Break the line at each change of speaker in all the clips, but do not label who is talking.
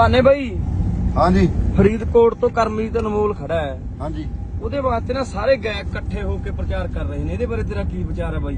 ਭਾਨੇ ਬਾਈ?
ਹਾਂਜੀ।
ਫਰੀਦਕੋਟ ਤੋਂ ਕਰਮਜੀਤ ਅਨਮੋਲ ਖੜਾ ਹੈ।
ਹਾਂਜੀ।
ਉਹਦੇ ਵਾਸਤੇ ਨਾ ਸਾਰੇ ਗਾਇਕ ਇਕੱਠੇ ਹੋ ਕੇ ਪ੍ਰਚਾਰ ਕਰ ਰਹੇ ਨੇ। ਇਹਦੇ ਬਾਰੇ ਤੇਰਾ ਕੀ ਵਿਚਾਰ ਹੈ ਬਾਈ?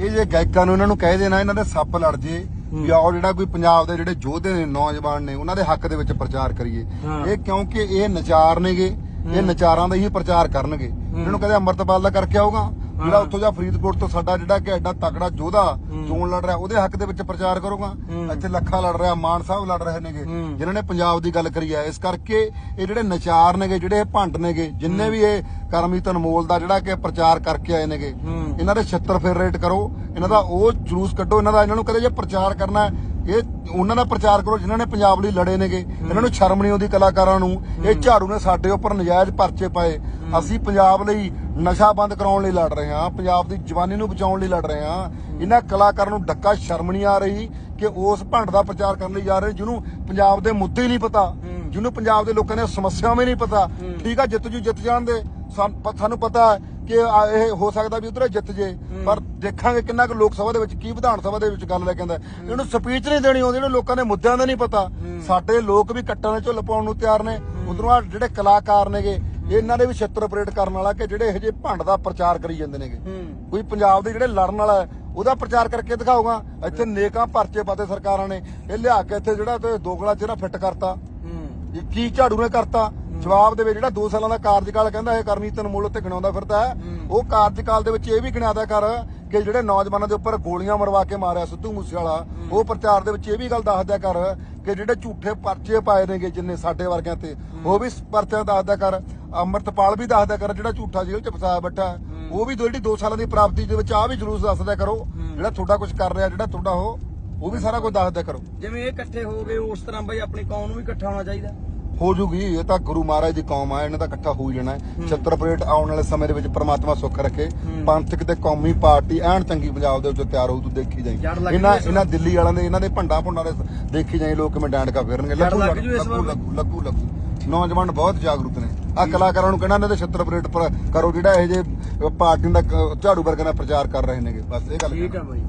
ਇਹ ਜੇ ਗਾਇਕਾਂ ਨੂੰ ਇਹਨਾਂ ਨੂੰ ਕਹਿ ਦੇਣਾ ਇਹਨਾਂ ਦੇ ਸੱਪ ਲੜ ਜੇ ਵੀ ਆਓ ਜਿਹੜਾ ਕੋਈ ਪੰਜਾਬ ਦੇ ਜਿਹੜੇ ਯੋਧੇ ਨੇ ਨੌਜਵਾਨ ਨੇ ਉਹਨਾਂ ਦੇ ਹੱਕ ਦੇ ਵਿੱਚ ਪ੍ਰਚਾਰ ਕਰੀਏ। ਇਹ ਕਿਉਂਕਿ ਇਹ ਨਚਾਰ ਨੇਗੇ ਇਹ ਨਚਾਰਾਂ ਦਾ ਹੀ ਪ੍ਰਚਾਰ ਕਰਨਗੇ। ਇਹਨਾਂ ਨੂੰ ਕਹਿੰਦੇ ਅੰਮ੍ਰਿਤਪਾਲ ਦਾ ਕਰਕੇ ਆਊਗਾ? ਜਿਹੜਾ ਉੱਥੋਂ ਜਾਂ ਫਰੀਦਕੋਟ ਤੋਂ ਸਾਡਾ ਜਿਹੜਾ ਕਿ ਐਡਾ ਤਕੜਾ ਯੋਧਾ ਚੋਣ ਲੜ ਰਿਹਾ ਉਹਦੇ ਹੱਕ ਦੇ ਵਿੱਚ ਪ੍ਰਚਾਰ ਕਰੂਗਾ। ਇੱਥੇ ਲੱਖਾ ਲੜ ਰਿਹਾ ਮਾਨ ਸਾਹਿਬ ਲੜ ਰਹੇ ਨੇਗੇ। ਜਿਨ੍ਹਾਂ ਨੇ ਪੰਜਾਬ ਦੀ ਗੱਲ ਕਰੀ ਹੈ ਇਸ ਕਰਕੇ ਇਹ ਜਿਹੜੇ ਨਚਾਰ ਨੇਗੇ ਜਿਹੜੇ ਇਹ ਭੰਡ ਨੇਗੇ ਜਿੰਨੇ ਵੀ ਇਹ ਕਰਮਜੀਤ ਅਨਮੋਲ ਦਾ ਜਿਹੜਾ ਕਿ ਪ੍ਰਚਾਰ ਕਰਕੇ ਆਏ ਨੇਗੇ। ਇਹਨਾਂ ਦੇ 76 ਫੇਰ ਰੇਟ ਕਰੋ। ਇਹਨਾਂ ਦਾ ਉਹ ਜਲੂਸ ਕੱਢੋ ਇਹਨਾਂ ਦਾ ਇਹਨਾਂ ਨੂੰ ਕਦੇ ਜੇ ਪ੍ਰਚਾਰ ਕਰਨਾ ਹੈ, ਇਹ ਉਹਨਾਂ ਦਾ ਪ੍ਰਚਾਰ ਕਰੋ ਜਿਨ੍ਹਾਂ ਨੇ ਪੰਜਾਬ ਲਈ ਲੜੇ ਨੇਗੇ ਇਹਨਾਂ ਨੂੰ ਸ਼ਰਮ ਨਹੀਂ ਆਉਂਦੀ ਕਲਾਕਾਰਾਂ ਨੂੰ। ਇਹ ਝਾੜੂ ਨੇ ਸਾਡੇ ਉੱਪਰ ਨਜਾਇਜ਼ ਪਰਚੇ ਪਾਏ। ਅਸੀਂ ਪੰਜਾਬ ਲਈ ਨਸ਼ਾ ਬੰਦ ਕਰਾਉਣ ਲਈ ਲੜ ਰਹੇ ਹਾਂ ਪੰਜਾਬ ਦੀ ਜਵਾਨੀ ਨੂੰ ਬਚਾਉਣ ਲਈ ਲੜ ਰਹੇ ਹਾਂ। ਇਹਨਾਂ ਕਲਾਕਾਰਾਂ ਨੂੰ ਡੱਕਾ ਸ਼ਰਮ ਨਹੀਂ ਆ ਰਹੀ ਕਿ ਉਸ ਭੰਡ ਦਾ ਪ੍ਰਚਾਰ ਕਰਨ ਲਈ ਜਾ ਰਹੇ ਜਿਹਨੂੰ ਪੰਜਾਬ ਦੇ ਮੁੱਦੇ ਨਹੀਂ ਪਤਾ। ਜਿਹਨੂੰ ਪੰਜਾਬ ਦੇ ਲੋਕਾਂ ਦੀਆਂ ਸਮੱਸਿਆਵਾਂ ਹੀ ਨਹੀਂ ਪਤਾ ਠੀਕ ਆ ਜਿੱਤ ਜੂ ਜਿੱਤ ਜਾਣਦੇ ਸਾਨ- ਪਤਾ ਕਿ ਇਹ ਹੋ ਸਕਦਾ ਵੀ ਉਧਰ ਜਿੱਤ ਜੇ। ਪਰ ਦੇਖਾਂਗੇ ਕਿੰਨਾ ਕੁ ਲੋਕ ਸਭਾ ਦੇ ਵਿੱਚ ਕੀ ਵਿਧਾਨ ਸਭਾ ਦੇ ਵਿੱਚ ਗੱਲ ਲੈ ਕੇ ਆਂਦਾ ਇਹਨੂੰ ਸਪੀਚ ਨਹੀਂ ਦੇਣੀ ਆਉਂਦੀ ਇਹਨੂੰ ਲੋਕਾਂ ਦੇ ਮੁੱਦਿਆਂ ਦਾ ਨਹੀਂ ਪਤਾ। ਸਾਡੇ ਲੋਕ ਵੀ ਕੱਟਾਂ ਦੇ ਝੁੱਲ ਪਾਉਣ ਨੂੰ ਤਿਆਰ ਨੇ। ਉਧਰੋਂ ਆ ਜਿਹੜੇ ਕਲਾਕਾਰ ਨੇਗੇ ਇਹਨਾਂ ਦੇ ਵੀ ਛਿੱਤਰ ਆਪਰੇਟ ਕਰਨ ਵਾਲਾ ਕਿ ਜਿਹੜੇ ਇਹੋ ਜਿਹੇ ਭੰਡ ਦਾ ਪ੍ਰਚਾਰ ਕਰੀ ਜਾਂਦੇ ਨੇਗੇ। ਕੋਈ ਪੰਜਾਬ ਦੇ ਜਿਹੜੇ ਲੜਨ ਵਾਲਾ ਉਹਦਾ ਪ੍ਰਚਾਰ ਕਰਕੇ ਦਿਖਾਊਗਾ। ਇੱਥੇ ਨੇਕਾਂ ਪਰਚੇ ਪਾਤੇ ਸਰਕਾਰਾਂ ਨੇ। ਇਹ ਲਿਆ ਕੇ ਇੱਥੇ ਜਿਹੜਾ ਤੇ ਦੋਗਲਾ ਚਿਹਰਾ ਫਿੱਟ ਕਰਤਾ। ਕੀ ਝਾੜੂ ਨੇ ਕਰਤਾ? ਜਵਾਬ ਦੇ ਵਿੱਚ ਜਿਹੜਾ 2 ਸਾਲਾਂ ਦਾ ਕਾਰਜਕਾਲ ਕਹਿੰਦਾ ਇਹ ਕਰਮਜੀਤ ਅਨਮੋਲ ਉੱਤੇ ਗਿਣਾਉਂਦਾ ਫਿਰਦਾ ਹੈ। ਉਹ ਕਾਰਜਕਾਲ ਦੇ ਵਿੱਚ ਇਹ ਵੀ ਗਿਣਾਦਾ ਕਰ ਕਿ ਜਿਹੜੇ ਨੌਜਵਾਨਾਂ ਦੇ ਉੱਪਰ ਗੋਲੀਆਂ ਮਰਵਾ ਕੇ ਮਾਰਿਆ ਸਿੱਧੂ ਮੂਸੇਵਾਲਾ ਉਹ ਪ੍ਰਚਾਰ ਦੇ ਵਿੱਚ ਇਹ ਵੀ ਗੱਲ ਦੱਸਦਿਆ ਕਰ ਕਿ ਜਿਹੜੇ ਝੂਠੇ ਪਰਚੇ ਪਾਏ ਨੇਗੇ ਜਿੰਨੇ ਸਾਡੇ ਵਰਗਿਆਂ ਤੇ ਉਹ ਵੀ ਪਰਚਾ ਦੱਸਦਿਆ ਕਰ। ਅੰਮ੍ਰਿਤਪਾਲ ਵੀ ਦੱਸਦਿਆ ਕਰ ਜਿਹੜਾ ਝੂਠਾ ਜੇਲ੍ਹ ਚ ਫਸਾਇਆ ਬੈਠਾ। ਉਹ ਵੀ ਜਿਹੜੀ 2 ਸਾਲਾਂ ਦੀ ਪ੍ਰਾਪਤੀ ਦੇ ਵਿੱਚ ਆ ਵੀ ਜਲੂਸ ਦੱਸਦਿਆ ਕਰੋ। ਜਿਹੜਾ ਤੁਹਾਡਾ ਕੁਝ ਕਰ ਰਿਹਾ ਜਿਹੜਾ ਤੁਹਾਡਾ ਉਹ ਉਹ ਵੀ ਸਾਰਾ ਕੁਝ ਦੱਸਦਿਆ ਕਰੋ।
ਜਿਵੇਂ ਇਹ ਇਕੱਠੇ ਹੋ ਗਏ ਉਸ ਤਰ੍ਹਾਂ ਬਾਈ ਆਪਣੀ ਕੌਮ ਨੂੰ ਵੀ ਇਕੱਠਾ ਹੋਣਾ ਚਾਹੀਦਾ।
ਹੋ ਜੂਗੀ ਇਹ ਤਾਂ ਗੁਰੂ ਮਹਾਰਾਜ ਦੀ ਕੌਮ ਆ ਇਹਨਾਂ ਦਾ ਇਕੱਠਾ ਹੋ ਹੀ ਜਾਣਾ ਹੈ। ਛਤਰਪ੍ਰੇਟ ਆਉਣ ਵਾਲੇ ਸਮੇਂ ਦੇ ਵਿੱਚ ਪ੍ਰਮਾਤਮਾ ਸੁੱਖ ਰੱਖੇ। ਪੰਥਕ ਤੇ ਕੌਮੀ ਪਾਰਟੀ ਐਨ ਚੰਗੀ ਪੰਜਾਬ ਦੇ ਵਿੱਚ ਤਿਆਰ ਹੋਊ ਤੂੰ ਦੇਖੀ ਜਾਈ। ਇਹਨਾਂ ਇਹਨਾਂ ਦਿੱਲੀ ਵਾਲਿਆਂ ਦੇ ਇਹਨਾਂ ਦੇ ਭੰਡਾ ਭੁੰਡਾ ਦੇ ਦੇਖੀ ਜਾਈ ਲੋਕ ਕਿਵੇਂ ਡਾਂਡ ਕਾ ਫੇਰਨਗੇ ਲੱਗੂ
ਲੱਗ
ਲੱਗੂ। ਲੱਗੂ ਨੌਜਵਾਨ ਬਹੁਤ ਜਾਗਰੂਕ ਨੇ। ਆ ਕਲਾਕਾਰਾਂ ਨੂੰ ਕਹਿਣਾ ਇਹਨਾਂ ਦੇ ਛਤਰਪ੍ਰੇਟ ਪਰ ਕਰੋ ਜਿਹੜਾ ਇਹ ਜੇ ਪਾਰਟੀ ਦਾ ਝਾੜੂ ਵਰਗਾ ਪ੍ਰਚਾਰ ਕਰ ਰਹੇ ਨੇਗੇ। ਬਸ ਇਹ ਗੱਲ
ਠੀਕ। ਆ ਬਾਈ।